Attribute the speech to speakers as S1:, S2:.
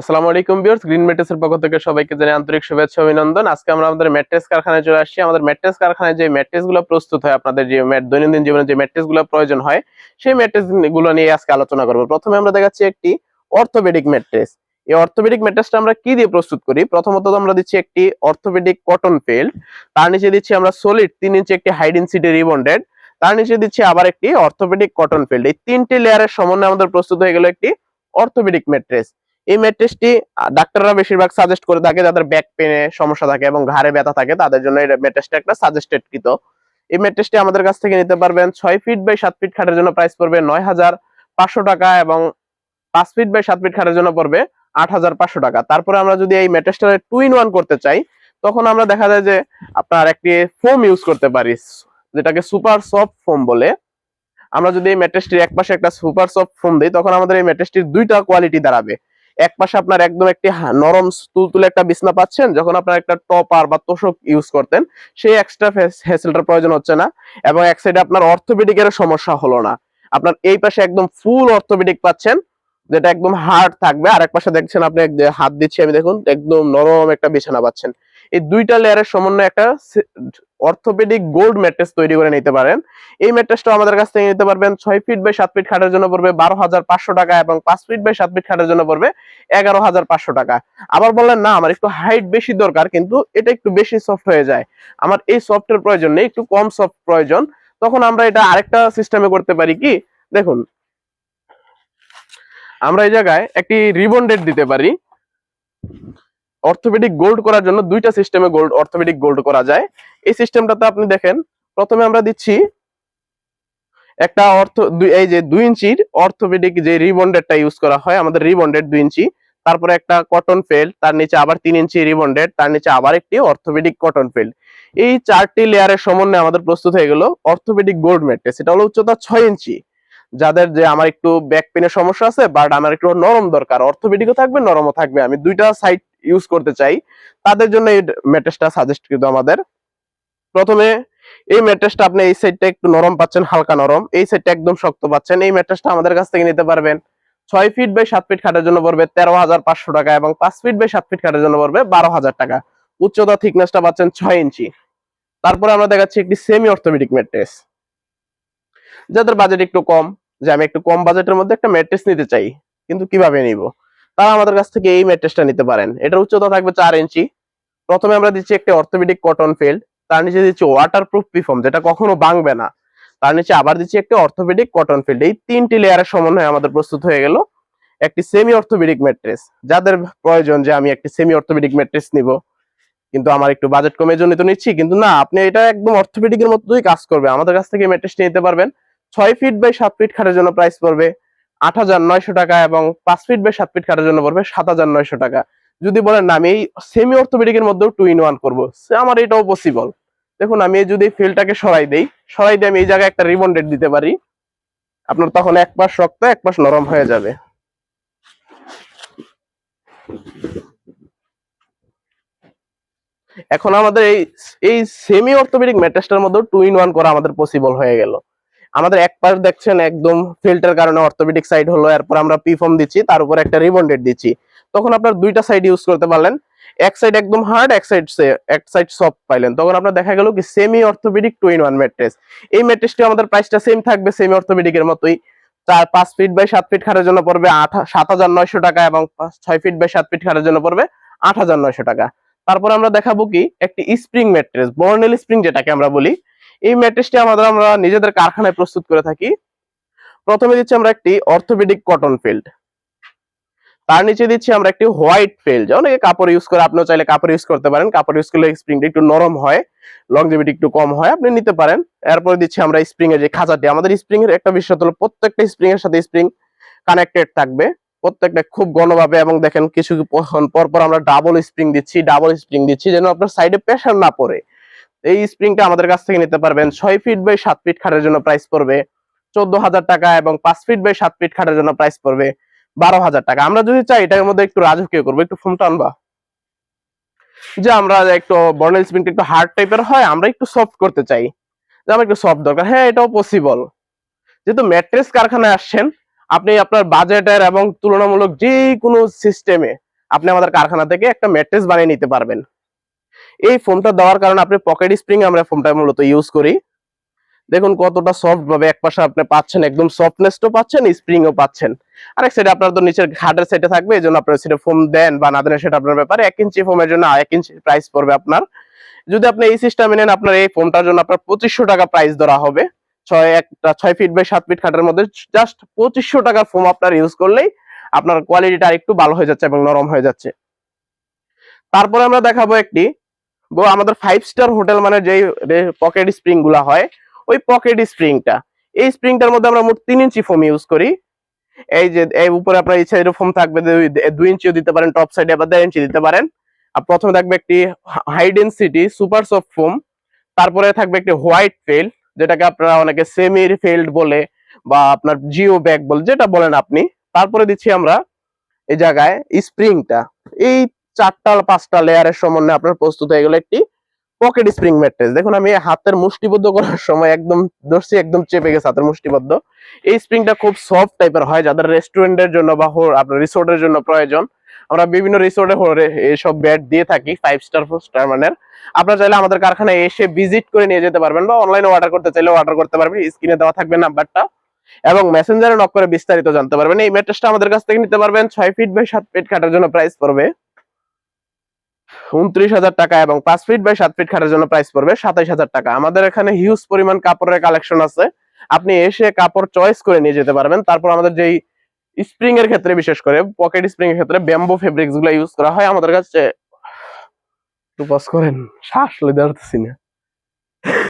S1: আসসালামু আলাইকুম viewers green ম্যাট্রেসের পক্ষ থেকে সবাইকে জানাই আন্তরিক শুভেচ্ছা অভিনন্দন। আজকে আমরা আমাদের ম্যাট্রেস কারখানায় চলে আসছি। আমাদের ম্যাট্রেস কারখানায় যে ম্যাট্রেসগুলো প্রস্তুত হয় আপনাদের যে দৈনন্দিন জীবনে যে ম্যাট্রেসগুলো প্রয়োজন হয়, সেই ম্যাট্রেসগুলো নিয়ে আজকে আলোচনা করব। প্রথমে আমরা দেখাচ্ছি একটি অর্থোপেডিক ম্যাট্রেস এই অর্থোপেডিক ম্যাট্রেসটা আমরা কি দিয়ে প্রস্তুত করি? প্রথমত আমরা দিচ্ছি একটি অর্থোপেডিক কটন ফেল্ড তার নিচে দিচ্ছি আমরা সলিড তিন ইঞ্চি একটি হাইড সিটি রিবন্ডেড তার নিচে দিচ্ছি আবার একটি অর্থোপেডিক কটন ফিল্ড এই তিনটি লেয়ারের সমন্বয়ে আমাদের প্রস্তুত হয়ে গেল একটি অর্থোপেডিক ম্যাট্রেস এই ম্যাট্রেসটি ডাক্তাররা বেশিরভাগ সাজেস্ট করে থাকে যাদের ব্যাক পেনে সমস্যা থাকে এবং ঘাড়ে ব্যথা থাকে, তাদের জন্য এই ম্যাট্রেসটা একটা সাজেস্টেড কৃত। এই ম্যাট্রেসটি আমাদের কাছ থেকে নিতে পারবেন ছয় ফিট বাই সাত ফিট খাটের জন্য প্রাইস পড়বে নয় হাজার পাঁচশো টাকা এবং পাঁচ ফিট বাই সাত ফিট খাটের জন্য পড়বে আট হাজার পাঁচশো টাকা। তারপরে আমরা যদি এই ম্যাট্রেসটা টু ইন ওয়ান করতে চাই, তখন আমরা দেখা যায় যে আপনার একটি ফোম ইউজ করতে পারি, যেটাকে সুপার সফট ফোম বলে। আমরা যদি এই ম্যাট্রেসটির এক পাশে একটা সুপার সফট ফোম দিই, তখন আমাদের এই ম্যাট্রেসটির দুইটা কোয়ালিটি দাঁড়াবে। এক পাশে আপনার একদম একটি নরম তুলতুলে একটা বিছনা পাচ্ছেন, যখন আপনার একটা টপার বা তোষক ইউজ করতেন, সেই এক্সট্রা হেসেলটার প্রয়োজন হচ্ছে না এবং এক সাইডে আপনার অর্থোপেডিকের সমস্যা হলো না। আপনার এই পাশে একদম ফুল অর্থোপেডিক পাচ্ছেন যেটা একদম হার্ড থাকবে। আর এক পাশে দেখছেন আপনি হাত দিচ্ছি আমি, দেখুন, একদম নরম একটা বিছানা পাচ্ছেন। এই দুইটা লেয়ারের সমন্বয়ে একটা অর্থোপেডিক গোল্ড ম্যাট্রেস তৈরি করে নিতে পারেন। এই ম্যাট্রেসটা আমাদের কাছ থেকে নিতে পারবেন। ছয় ফিট বাই সাত ফিট খাটের জন্য পড়বে বারো হাজার পাঁচশো টাকা এবং পাঁচ ফিট বাই সাত ফিট খাটের জন্য পড়বে এগারো হাজার পাঁচশো টাকা। আবার বললেন, না, আমার একটু হাইট বেশি দরকার, কিন্তু এটা একটু বেশি সফট হয়ে যায়। আমার এই সফটের প্রয়োজন নেই, একটু কম সফট প্রয়োজন। তখন আমরা এটা আরেকটা সিস্টেমে করতে পারি কি? দেখুন আমরা এই জায়গায় একটি রিবন্ডেড দিতে পারি। অর্থোপেডিক গোল্ড করার জন্য দুইটা সিস্টেমে গোল্ড, অর্থোপেডিক গোল্ড করা যায়। এই সিস্টেমটাতে আপনি দেখেন, প্রথমে আমরা দিচ্ছি একটা অর্থ এই যে দুই ইঞ্চির অর্থোপেডিক যে রিবন্ডেডটা ইউজ করা হয়, আমাদের রিবন্ডেড দুই ইঞ্চি। তারপরে একটা কটন ফেল্ড, তার নিচে আবার তিন ইঞ্চি রিবন্ডেড তার নিচে আবার একটি অর্থোপেডিক কটন ফেল্ড। এই চারটি লেয়ারের সমন্বয়ে আমাদের প্রস্তুত হয়ে গেল অর্থোপেডিক গোল্ড ম্যাট্রেস। এটা হলো উচ্চতা ছয় ইঞ্চি। যাদের যে আমার একটু ব্যাক পেনের সমস্যা আছে বাট আমার একটু নরম দরকার অর্থোপেডিকও থাকবে, নরমও থাকবে। আমি দুইটা সাইড ইউজ করতে চাই। তাদের জন্য এই ম্যাট্রেসটা সাজেস্ট কৃত আমাদের। প্রথমে এই ম্যাট্রেসটা আপনি এই সাইডটা একটু নরম পাচ্ছেন, হালকা নরম। এই সাইডটা একদম শক্ত পাচ্ছেন। এই ম্যাট্রেসটা আমাদের কাছ থেকে নিতে পারবেন। ছয় ফিট বাই সাত ফিট খাটার জন্য পড়বে তেরো হাজার পাঁচশো টাকা এবং পাঁচ ফিট বাই সাত ফিট খাটার জন্য পড়বে বারো হাজার টাকা। উচ্চতা থিকনেসটা পাচ্ছেন ছয় ইঞ্চি। তারপরে আমরা দেখাচ্ছি একটি সেমি অর্থোপেডিক ম্যাট্রেস যাদের বাজেট একটু কম, যে আমি একটু কম বাজেটের মধ্যে একটা ম্যাট্রেস নিতে চাই, কিন্তু কীভাবে নিব? তারা আমাদের কাছ থেকে এই ম্যাট্রেসটা নিতে পারেন। এটার উচ্চতা থাকবে চার ইঞ্চি। প্রথমে আমরা দিচ্ছি একটি অর্থোপেডিক কটন ফিল্ড তার নিচে দিচ্ছি ওয়াটার প্রুফ পিফর্ম যেটা কখনো ভাঙবে না। তার নিচে আবার দিচ্ছি একটি অর্থোপেডিক কটন ফিল্ড এই তিনটি লেয়ারের সমন্বয়ে আমাদের প্রস্তুত হয়ে গেল একটি সেমি অর্থোপেডিক ম্যাট্রেস যাদের প্রয়োজন যে আমি একটি সেমি অর্থোপেডিক ম্যাট্রেস নিব, কিন্তু আমার একটু বাজেট কমে জন্য তো নিচ্ছি, কিন্তু না, আপনি এটা একদম অর্থোপেডিকের মতোই কাজ করবে। আমাদের কাছ থেকে ম্যাট্রেসটি নিতে পারবেন। ছয় ফিট বাই সাত ফিট খাটের জন্য প্রাইস পড়বে আট হাজার নয়শো টাকা এবং পাঁচ ফিট বাই সাত ফিট খাটের জন্য পড়বে সাত হাজার নয়শো টাকা। যদি বলেন না, আমি এই সেমি অর্থোপেডিকের মধ্যেও টু ইন ওয়ান করব। আমার এটাও পসিবল দেখুন, আমি এই যদি ফিলটাকে সরাই দেই, সরাই দিয়ে আমি এই জায়গায় একটা রিবন্ডেড দিতে পারি। আপনার তখন এক পাশ শক্ত এক পাশ নরম হয়ে যাবে। এখন আমাদের এই এই সেমি অর্থোপেডিক ম্যাট্রেসটার মধ্যে টু ইন ওয়ান করা আমাদের পসিবল হয়ে গেল। আমাদের এক পাশ দেখছেন একদম ফিল্টার কারণে অর্থোপেডিক সাইড হলো, এরপর আমরা পিফর্ম দিচ্ছি, তার উপর একটা রিবন্ডেড দিচ্ছি। তখন আপনার দুইটা সাইড ইউজ করতে পারলেন, এক সাইড একদম হার্ড এক সাইড এক সাইড সফট পাইলেন। তখন আপনার দেখা গেল কি semi orthopaedic two in one mattress এই ম্যাট্রেসটি আমাদের প্রাইসটা সেম থাকবে সেমি অর্থোপেডিকের মতোই। চার, পাঁচ ফিট বাই সাত ফিট খাটের জন্য পড়বে আট, সাত হাজার নয়শো টাকা এবং ছয় ফিট বাই সাত ফিট খাটের জন্য পড়বে আট হাজার নয়শো টাকা। তারপর আমরা দেখাবো কি, একটি স্প্রিং ম্যাট্রেস বর্নেল স্প্রিং যেটাকে আমরা বলি এই ম্যাট্রেসটি আমাদের আমরা নিজেদের কারখানায় প্রস্তুত করে থাকি। প্রথমে দিচ্ছি আমরা একটি অর্থোপেডিক কটন ফিল্ড। তার নিচে দিচ্ছি আমরা একটি হোয়াইট ফিল্ড। অনেকে কাপড় ইউজ করে, আপনিও চাইলে কাপড় ইউজ করতে পারেন। কাপড় ইউজ করলে স্প্রিংটা একটু নরম হয় লংজিভিটি একটু কম হয়, আপনি নিতে পারেন। এরপরে দিচ্ছি আমরা স্প্রিং এর যে খাঁচাটি, আমাদের স্প্রিং এর একটা বিষয় হলো প্রত্যেকটা স্প্রিং এর সাথে স্প্রিং কানেক্টেড থাকবে। প্রত্যেকটা খুব ঘনভাবে এবং দেখেন কিছু পর পর আমরা ডাবল স্প্রিং দিচ্ছি ডাবল স্প্রিং দিচ্ছি, যেন আপনার সাইডে প্রেশার না পড়ে। এই স্প্রিংটা আমাদের কাছ থেকে নিতে পারবেন। ছয় ফিট বাই সাত ফিট খাটের জন্য প্রাইস পড়বে। চোদ্দ হাজার টাকা এবং পাঁচ ফিট বাই সাত ফিট খাটের জন্য প্রাইস পড়বে বারো হাজার টাকা। আমরা যদি চাই, এটার মধ্যে একটু রাজকীয় করব। একটু ফোনটা আনবা। যে আমরা একটু বর্নেল স্প্রিংটা একটু হার্ড টাইপের হয়, আমরা একটু সফট করতে চাই। যে আমার একটু সফট দরকার। হ্যাঁ এটাও পসিবল যেহেতু ম্যাট্রেস কারখানায় আসছেন, আপনি আপনার বাজেটের এবং তুলনামূলক যে কোনো সিস্টেমে আপনি আমাদের কারখানা থেকে একটা ম্যাট্রেস বানিয়ে নিতে পারবেন। এই ফোমটা দেওয়ার কারণে আপনি পকেট স্প্রিং আমরা ফোমটা মূলত ইউজ করি। দেখুন কতটা সফট ভাবে এক পাশে আপনি পাচ্ছেন, একদম সফটনেসও পাচ্ছেন স্প্রিংও পাচ্ছেন। আরেক সাইডে আপনার তো নিচের ঘাটের সাইডে থাকবে, এই জন্য আপনার সেটা ফোম দেন বা না দেন সেটা আপনার ব্যাপারে এক ইঞ্চি ফোমের জন্য এক ইঞ্চি প্রাইস পড়বে আপনার। যদি আপনি এই সিস্টেমে নেন, আপনার এই ফোনটার জন্য আপনার পঁচিশশো টাকা প্রাইস ধরা হবে। ছয় একটা, ছয় ফিট বাই সাত ফিট খাটের মধ্যে জাস্ট পঁচিশশো টাকার ফোম আপনার ইউজ করলেই আপনার কোয়ালিটিটা আরেকটু ভালো হয়ে যাচ্ছে এবং নরম হয়ে যাচ্ছে। তারপরে আমরা দেখাবো একটি আমাদের ফাইভ স্টার হোটেল মানে যেই পকেট স্প্রিংগুলা হয়, ওই পকেট স্প্রিংটা এই স্প্রিংটার মধ্যে আমরা মোট তিন ইঞ্চি ফোম ইউজ করি। এই যে, এই উপরে আপনার এই সাইডে ফোম থাকবে, দুই ইঞ্চিও দিতে পারেন টপ সাইডে আবার দেড় ইঞ্চি দিতে পারেন। আর প্রথমে থাকবে একটি high density super soft foam তারপরে থাকবে একটি হোয়াইট ফেল্ড যেটাকে আপনারা অনেকে সেমির ফেল্ড বলে বা আপনার জিও ব্যাগ বলে, যেটা বলেন আপনি। তারপরে দিচ্ছি আমরা এই জায়গায় স্প্রিংটা এই চারটা পাঁচটা লেয়ারের সমন্বয়ে আপনার প্রস্তুত হয়ে গেল একটি পকেট স্প্রিং ম্যাট্রেস দেখুন, আমি হাতের মুষ্টিবদ্ধ করার সময় একদম ধরছি, একদম চেপে গেছে হাতের মুষ্টিবদ্ধ। এই স্প্রিংটা খুব সফট টাইপের হয়, যাদের রেস্টুরেন্টের জন্য বা আপনার রিসোর্টের জন্য প্রয়োজন। আমরা বিভিন্ন রিসোর্টে এইসব বেড দিয়ে থাকি ফাইভ স্টার ফোর স্টার মানের। আপনারা চাইলে আমাদের কারখানায় এসে ভিজিট করে নিয়ে যেতে পারবেন বা অনলাইনে অর্ডার করতে চাইলে অর্ডার করতে পারবেন স্ক্রিনে দেওয়া থাকবে নাম্বারটা এবং মেসেঞ্জারে নক করে বিস্তারিত জানতে পারবেন। এই ম্যাট্রেসটা আমাদের কাছ থেকে নিতে পারবেন, ছয় ফিট বাই সাত ফিট খাটার জন্য প্রাইস পড়বে। উনত্রিশ হাজার টাকা এবং পাঁচ ফিট বাই সাত ফিট খাটের জন্য প্রাইস পড়বে সাতাইশ হাজার টাকা। আমাদের এখানে হিউজ পরিমাণ কাপড়ের কালেকশন আছে। আপনি এসে কাপড় চয়েস করে নিয়ে যেতে পারবেন। তারপর আমাদের যেই স্প্রিং এর ক্ষেত্রে, বিশেষ করে পকেট স্প্রিং এর ক্ষেত্রে ব্যাম্বো ফেব্রিক্সগুলো ইউজ করা হয় আমাদের কাছে। করেন, শ্বাস